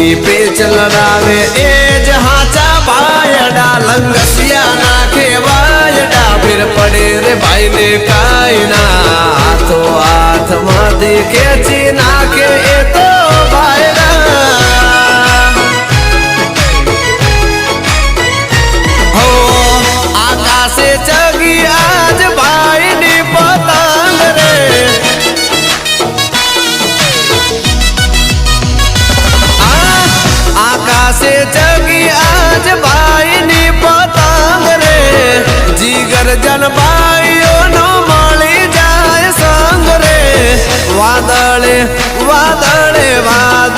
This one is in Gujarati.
ઈ પેચ લડાવે એ જ હાચા બાયડા લંગસિયા નાખે વાયડા ફિર પડે રે ભાઈ ને કાઈ ના હાથો હાથમાંથી ખેંચી નાખે નિર્જન ભાઈઓનો મળી જાય સંગ રે. વાદળે વાદળે વાદળે